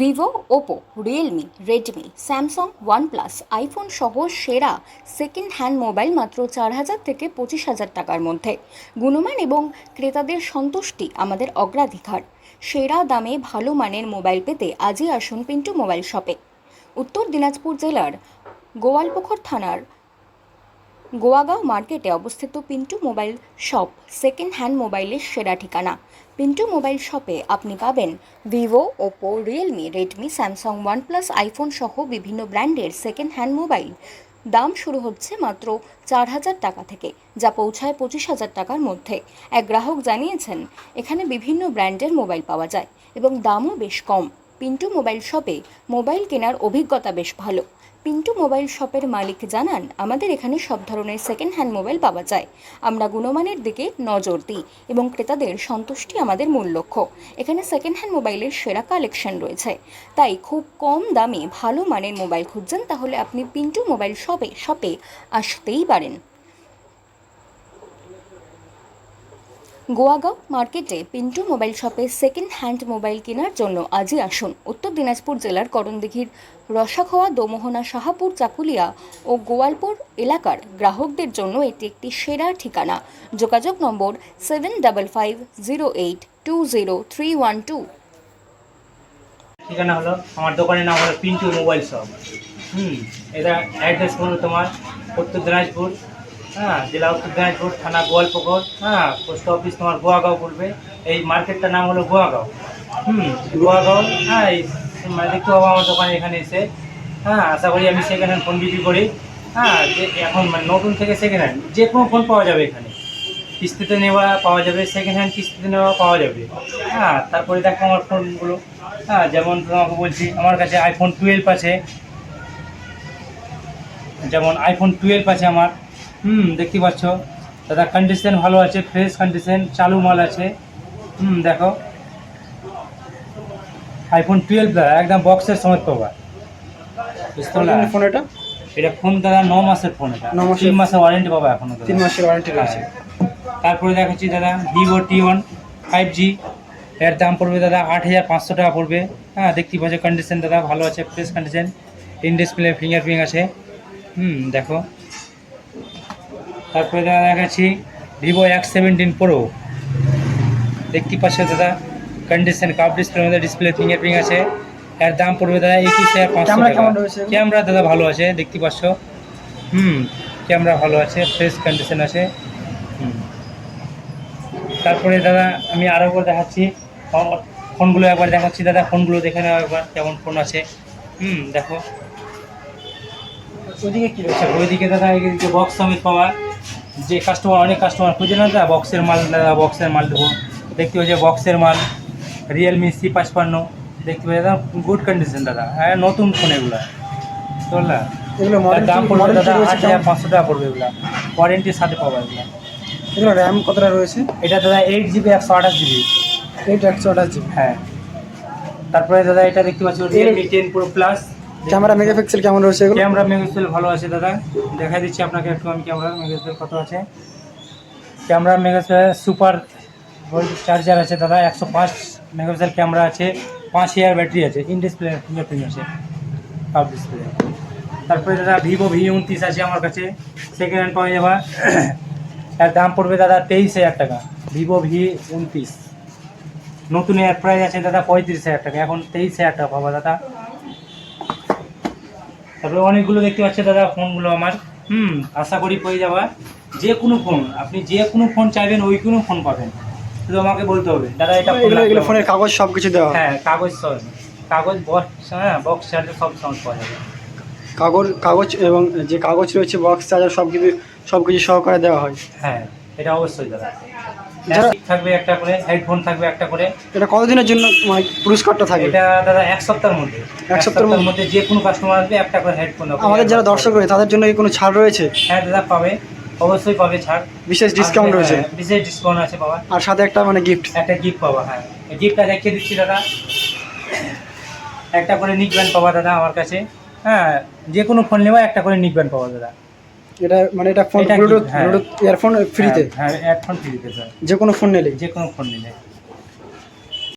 Vivo Oppo Realme Redmi Samsung OnePlus iPhone সহ সেরা second hand mobile মাত্র চার হাজার থেকে পঁচিশ হাজার টাকার মধ্যে। গুণমান এবং ক্রেতাদের সন্তুষ্টি আমাদের অগ্রাধিকার। সেরা দামে ভালো মানের মোবাইল পেতে আজই আসুন পিন্টু মোবাইল শপে উত্তর দিনাজপুর জেলার গোয়ালপুখর থানার গোয়াগাঁও মার্কেটে অবস্থিত Pintu mobile shop second hand মোবাইলের সেরা ঠিকানা। পিন্টু মোবাইল শপে আপনি পাবেন Vivo, Oppo, Realme, Redmi, Samsung, OnePlus, iPhone সহ বিভিন্ন ব্র্যান্ডের সেকেন্ড হ্যান্ড মোবাইল। দাম শুরু হচ্ছে মাত্র চার হাজার টাকা থেকে, যা পৌঁছায় পঁচিশ হাজার টাকার মধ্যে। এক গ্রাহক জানিয়েছেন, এখানে বিভিন্ন ব্র্যান্ডের মোবাইল পাওয়া যায় এবং দামও বেশ কম। পিন্টু মোবাইল শপে মোবাইল কেনার অভিজ্ঞতা বেশ ভালো। পিন্টু মোবাইল শপের মালিক জানান, আমাদের এখানে সব ধরনের সেকেন্ড হ্যান্ড মোবাইল পাওয়া যায়। আমরা গুণমানের দিকে নজর দিই এবং ক্রেতাদের সন্তুষ্টি আমাদের মূল লক্ষ্য। এখানে সেকেন্ড হ্যান্ড মোবাইলের সেরা কালেকশন রয়েছে। তাই খুব কম দামে ভালো মানের মোবাইল খুঁজছেন, তাহলে আপনি পিন্টু মোবাইল শপে শপে আসতেই পারেন। গোয়াগাঁও মার্কেটে পিন্টু মোবাইল শপে সেকেন্ড হ্যান্ড মোবাইল কেনার জন্য আজই আসুন। উত্তর দিনাজপুর জেলার করণদিঘির রসাখোয়া, দোমোহনা, শাহাপুর, চাকুলিয়া ও গোয়ালপুর এলাকার গ্রাহকদের জন্য এটি একটি সেরা ঠিকানা। যোগাযোগ নম্বর seven double five zero eight two zero three one two ঠিকানা হলো আমার দোকানের নাম হলো পিন্টু মোবাইল শপ। হুম, এটা অ্যাড্রেস হলো তোমার, উত্তর দিনাজপুর। হ্যাঁ জেলা উত্তর দিনাজপুর থানা গোয়ালপুকুর হ্যাঁ পোস্ট অফিস তোমার গোয়াগাঁও বলবে। এই মার্কেটটার নাম হলো গোয়াগাঁও। হুম, গোয়াগাঁও হ্যাঁ এই মানে দেখতে পাবো আমার দোকানে এখানে এসে। হ্যাঁ আশা করি আমি সেকেন্ড হ্যান্ড ফোন বিক্রি করি। হ্যাঁ যে এখন মানে নতুন থেকে সেকেন্ড হ্যান্ড যে কোনো ফোন পাওয়া যাবে এখানে। কিস্তিতে নেওয়া পাওয়া যাবে সেকেন্ড হ্যান্ড কিস্তিতে নেওয়া পাওয়া যাবে। হ্যাঁ তারপরে দেখো আমার ফোনগুলো হ্যাঁ যেমন তোমাকে বলছি, আমার কাছে আইফোন টুয়েলভ আছে। যেমন আইফোন টুয়েলভ আছে আমার। হুম দেখতে পাচ্ছ। দাদা কন্ডিশন ভালো আছে ফ্রেশ কন্ডিশন চালু মাল আছে। হুম দেখো। আইফোন টুয়েলভ দাদা একদম বক্সের সময় পাবা বুঝতে ফোন এটা? এটা ফোন দাদা ন মাসের ফোন এটা। তিন মাসের ওয়ারেন্টি পাবা এখনও তিন মাসের ওয়ারেন্টি রয়েছে। হ্যাঁ। তারপরে দেখাচ্ছি দাদা Vivo T one five G এর দাম পড়বে দাদা আট হাজার পাঁচশো টাকা পড়বে। হ্যাঁ দেখতে পাচ্ছ কন্ডিশন দাদা ভালো আছে fresh condition in display fingerprint আছে। হুম দেখো। তারপরে দাদা দেখাচ্ছি ভিভো এক্স সেভেন্টিন প্রো দেখতে পাচ্ছ দাদা কন্ডিশন কাপ ডিসপ্লের মধ্যে ডিসপ্লে ফিঙ্গারপ্রিন্ট আছে। এর দাম পড়বে দাদা একুশ হাজার পাঁচশো ক্যামেরা টাকা? ক্যামেরা দাদা ভালো আছে দেখতে পাচ্ছ? হুম ক্যামেরা ভালো আছে ফ্রেশ কন্ডিশন আছে। হুম। তারপরে দাদা আমি আরও একবার দেখাচ্ছি। ফোনগুলো একবার দেখাচ্ছি দাদা ফোনগুলো দেখে নাও একবার কেমন ফোন আছে। হুম দেখো। ওইদিকে কি রয়েছে? আচ্ছা ওইদিকে দাদা এদিকে বক্স সমেত পাওয়া। যে কাস্টমার অনেক কাস্টমার খুঁজে না দাদা বক্সের মাল দাদা বক্সের মাল দেবো দেখতে পাচ্ছি বক্সের মাল রিয়েলমি সি পাঁচপান্ন দেখতে পাচ্ছি দাদা গুড কন্ডিশন দাদা। হ্যাঁ নতুন ফোন এগুলো। বুঝলা এগুলো দাম পড়বে দাদা আট হাজার পাঁচশো টাকা পড়বে এগুলো। ওয়ারেন্টির সাথে পাবো এগুলো। এগুলো র্যাম কতটা রয়েছে? এটা দাদা এইট জিবি একশো আঠাশ জিবি এইট একশো আঠাশ জিবি হ্যাঁ। তারপরে দাদা এটা দেখতে পাচ্ছি Realme ten pro plus camera megapixel কেমন রয়েছে এগুলো? ক্যামেরা মেগাপিক্সেল ভালো আছে দাদা। দেখাই দিচ্ছি আপনাকে একটু আমি ক্যামেরা মেগাপিক্সেল কত আছে। ক্যামেরা মেগাপিক্সেল সুপার চার্জার আছে দাদা একশো পাঁচ মেগাপিক্সেল ক্যামেরা আছে পাঁচ ইয়ার ব্যাটারি আছে ইন ডিসপ্লে ফিঙ্গারপ্রিন্ট আছে সব ডিসপ্লে। তারপরে দাদা ভিভো ভি উনত্রিশ আছে আমার কাছে সেকেন্ড হ্যান্ড পাওয়া যাবে। এর দাম পড়বে দাদা তেইশ হাজার টাকা ভিভো ভি উনত্রিশ। নতুন এর প্রাইস আছে দাদা পঁয়ত্রিশ হাজার টাকা এখন তেইশ হাজার টাকা পাবা দাদা। তারপরে অনেকগুলো দেখতে পাচ্ছে দাদা ফোনগুলো আমার। হুম আশা করি পেয়ে যাবা। যে কোনো ফোন আপনি যে কোনো ফোন চাইবেন ওই কোনো ফোন পাবেন। শুধু আমাকে বলতে হবে। দাদা এটা এগুলো। ফোনের কাগজ সব কিছু দেওয়া। হ্যাঁ কাগজ সব। কাগজ বক্স হ্যাঁ বক্স চার্জার সব সাউন্ড পাওয়া যাবে। কাগজ কাগজ এবং যে কাগজ রয়েছে বক্স চার্জার সব কিছু সব কিছু সহকারে দেওয়া হয়। হ্যাঁ এটা অবশ্যই দাদা। থাকবে একটা করে হেডফোন থাকবে একটা করে। এটা কতদিনের জন্য পুরস্কারটা থাকে এটা দাদা এক সপ্তাহের মধ্যে। এক সপ্তাহের মধ্যে। যে কোনো কাস্টমার আসবে একটা করে হেডফোন আমাদের যারা দর্শক রয়েছে তাদের জন্য কি কোনো ছাড় রয়েছে? হ্যাঁ দাদা পাবে। অবশ্যই পাবে ছাড়। বিশেষ ডিসকাউন্ট রয়েছে হ্যাঁ, বিশেষ ডিসকাউন্ট আছে বাবা আর সাথে একটা মানে গিফট একটা গিফট পাবা হ্যাঁ। গিফটটা দেখিয়ে দিচ্ছি দাদা। একটা করে নিক ব্যান্ড পাবা দাদা আমার কাছে। হ্যাঁ যে কোনো ফোন নেওয়া একটা করে নিক ব্যান্ড পাবা দাদা। এটা মানে এটা ফোন ব্লুটুথ হ্যাঁ। ব্লুটুথ ইয়ারফোন ফ্রিতে? হ্যাঁ ইয়ারফোন ফ্রিতে স্যার। যে কোনো ফোন নিলে যে কোনো ফোন নিলে